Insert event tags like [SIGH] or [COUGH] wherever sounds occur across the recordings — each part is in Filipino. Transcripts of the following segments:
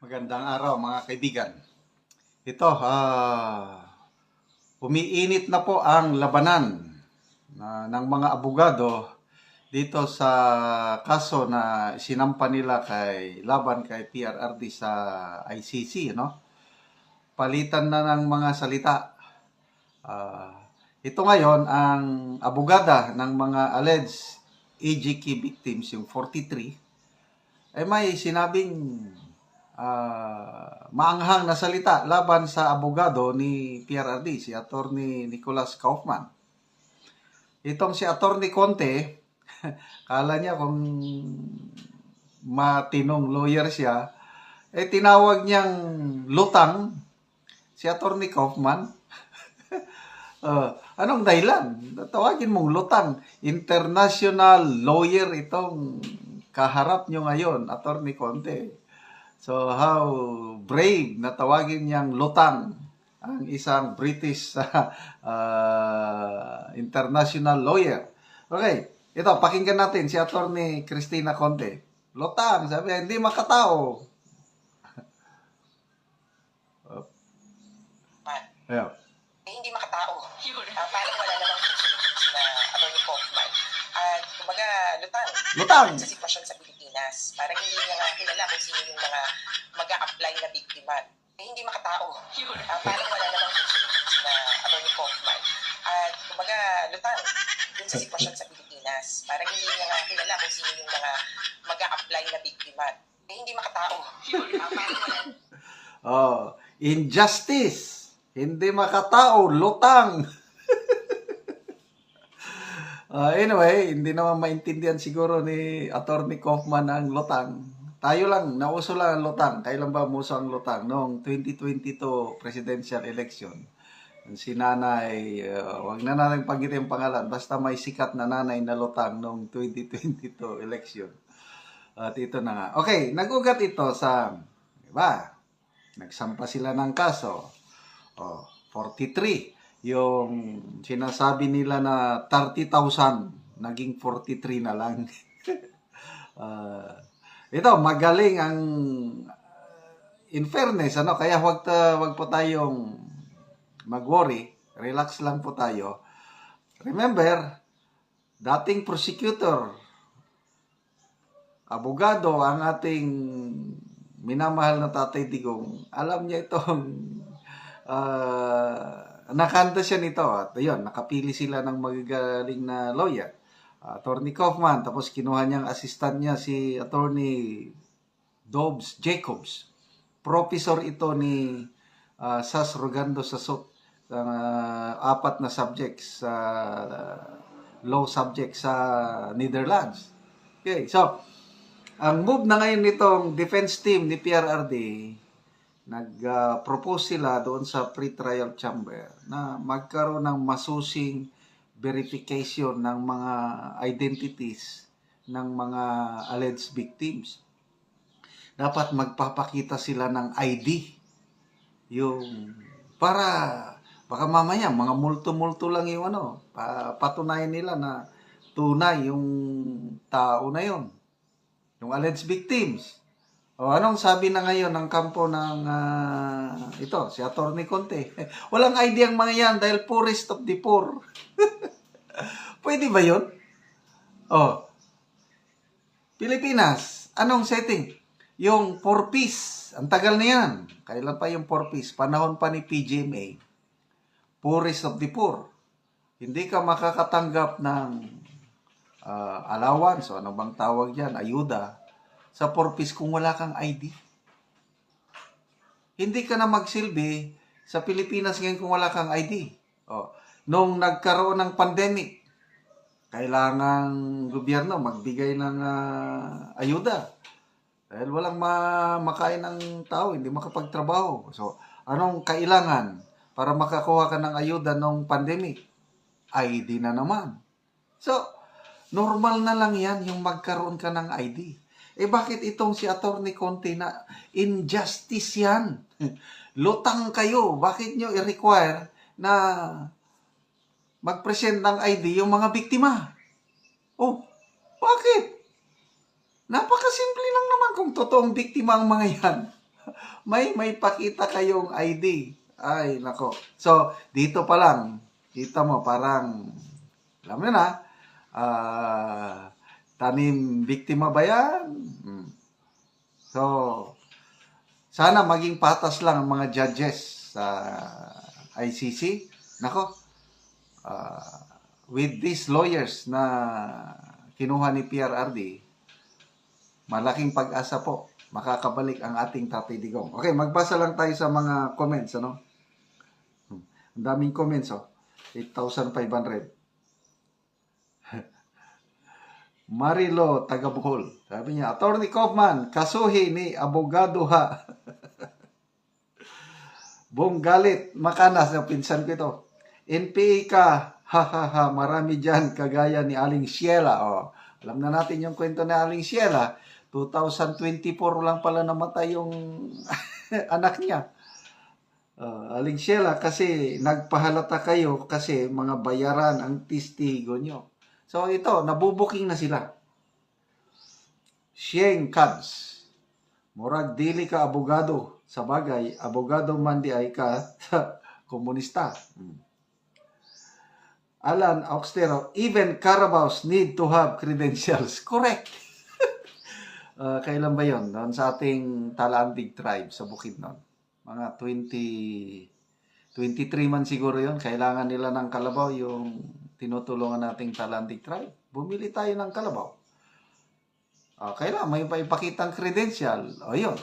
Magandang araw mga kaibigan. Ito, ah, umiinit na po ang labanan na, ng mga abogado dito sa kaso na sinampa nila kay laban kay PRRD sa ICC, no? Palitan na ng mga salita. Ah, ito ngayon ang abogada ng mga alleged EGK victims, yung 43, ay may sinabing ah, maanghang na salita laban sa abogado ni PRRD, si Attorney Nicholas Kaufman. Itong si Attorney Conte, [LAUGHS] kala niya kung matinong lawyer siya, eh tinawag niyang lutang si Attorney Kaufman. Uh, [LAUGHS] anong dahilan? Tawagin mong lutang. International lawyer itong kaharap nyo ngayon, Attorney Conte. So how brave na tawagin niyang lutang ang isang British uh, [LAUGHS] international lawyer. Okay, ito, pakinggan natin si Attorney Christina Conte. Lutang, sabi, hindi makatao. man, Ayan. eh, hindi makatao. Uh, parang wala namang na Atty. Kaufman. At kumbaga, lutang. Lutang! Sa sitwasyon sa Pilipinas. Parang hindi niya nga kilala kung sino yung mga mag apply na biktima. Eh, hindi makatao. Uh, parang wala namang puso na Atty. Kaufman. At kumbaga, lutang. Dun sa sitwasyon sa Pilipinas. Parang hindi niya nga kilala kung sino yung mga mag apply na biktima. Eh, hindi makatao. Uh, parang wala [LAUGHS] Oh, injustice. Hindi makatao, lutang. [LAUGHS] Ah, anyway, hindi naman maintindihan siguro ni Attorney Kaufman ang lutang. Tayo lang, nauso lang ang lutang. Kailan ba umuso ang lutang? Noong 2022 presidential election. Si nanay, uh, wag na natin panggitin ang pangalan, basta may sikat na nanay na lutang noong 2022 election. At ito na nga. Okay, nagugat ito sa, di ba? Nagsampa sila ng kaso. Oh, 43. Yung sinasabi nila na 30,000, naging 43 na lang. [LAUGHS] Ah, ito, magaling ang in fairness, ano, kaya wag, ta, wag po tayong mag-worry. Relax lang po tayo. Remember, dating prosecutor, abogado ang ating minamahal na tatay Digong, alam niya itong uh, [LAUGHS] nakanta siya nito at ayun, nakapili sila ng magagaling na lawyer. Uh, Attorney Kaufman, tapos kinuha niyang assistant niya si Attorney Dobbs Jacobs. Professor ito ni uh, Sas Rogando Sasot ang uh, apat na subjects sa law subjects sa Netherlands. Okay, so ang move na ngayon nitong defense team ni PRRD, nag-propose sila doon sa pre-trial chamber na magkaroon ng masusing verification ng mga identities ng mga alleged victims. Dapat magpapakita sila ng ID. Yung para baka mamaya mga multo-multo lang yung ano, pa, patunayan nila na tunay yung tao na yon yung alleged victims. O anong sabi na ngayon ng kampo ng ah, ito, si Attorney Conte? [LAUGHS] Walang idea ang mga yan dahil poorest of the poor. [LAUGHS] Pwede ba yun? Oh. Pilipinas, anong setting? Yung 4 piece, ang tagal na yan. Kailan pa yung 4 piece? Panahon pa ni PGMA. Poorest of the poor. Hindi ka makakatanggap ng uh, allowance o ano bang tawag yan, ayuda, sa purpose kung wala kang ID. Hindi ka na magsilbi sa Pilipinas ngayon kung wala kang ID. O, nung nagkaroon ng pandemic, kailangan gobyerno magbigay ng uh, ayuda. Dahil walang ma- makain ng tao, hindi makapagtrabaho. So, anong kailangan para makakuha ka ng ayuda nung pandemic? ID na naman. So, Normal na lang yan yung magkaroon ka ng ID. Eh bakit itong si Attorney Conte na injustice yan? [LAUGHS] Lutang kayo. Bakit nyo i-require na mag-present ng ID yung mga biktima? Oh, bakit? Napakasimple lang naman kung totoong biktima ang mga yan. [LAUGHS] may may pakita kayong ID. Ay, nako. So, dito pa lang, kita mo parang, alam mo na, ah, tanim biktima ba yan? Hmm. So, sana maging patas lang ang mga judges sa ICC. Nako, ah, with these lawyers na kinuha ni PRRD, malaking pag-asa po makakabalik ang ating Tatay Digong. Okay, magbasa lang tayo sa mga comments, ano? Hmm. Ang daming comments, oh. 8,500. Marilo, taga Bohol. Sabi niya, Attorney Kaufman, kasuhi ni abogado ha. [LAUGHS] Buong galit, makanas na pinsan ko ito. NPA ka, ha ha ha, marami dyan, kagaya ni Aling Sheila. Oh, alam na natin yung kwento ni Aling Sheila. 2024 lang pala namatay yung [LAUGHS] anak niya. Uh, Aling Sheila, kasi nagpahalata kayo kasi mga bayaran ang testigo nyo. So ito, nabubuking na sila. Sheng Kads. Murag dili ka abogado. Sa bagay, abogado man di ay ka [LAUGHS] komunista. Alan Auxtero, even Carabaos need to have credentials. [LAUGHS] Correct. uh, [LAUGHS] kailan ba yon? Doon sa ating Talandig tribe sa Bukidnon. Mga 20, 23 man siguro yon Kailangan nila ng kalabaw yung tinutulungan nating Talandig tribe. Bumili tayo ng kalabaw. Uh, kailangan may paipakitang credential. O yun,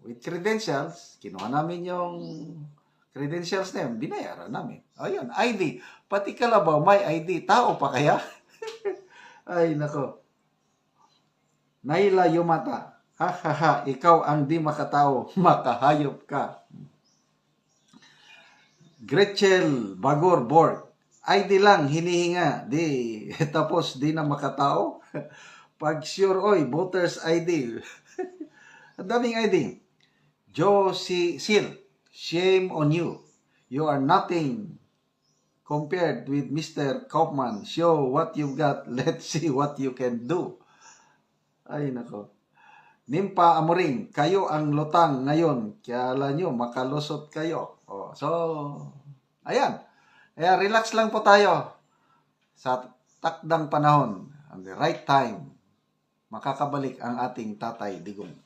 with credentials, kinuha namin yung credentials na yun, binayaran namin. O yun, ID. Pati kalabaw, may ID. Tao pa kaya? [LAUGHS] Ay, nako. Naila Yumata. Ha ha ha, ikaw ang di makatao, [LAUGHS] makahayop ka. Gretchen Bagor Borg. ID lang, hinihinga. Di, [LAUGHS] tapos di na makatao. [LAUGHS] Pag sure, oy, voters ID. [LAUGHS] Ang daming ID. Josie Sil, shame on you. You are nothing compared with Mr. Kaufman. Show what you've got. Let's see what you can do. Ay, nako. Nimpa Amoring, kayo ang lutang ngayon. Kaya nyo, makalusot kayo. Oh, so, ayan. Kaya relax lang po tayo sa takdang panahon. At the right time, makakabalik ang ating tatay digong.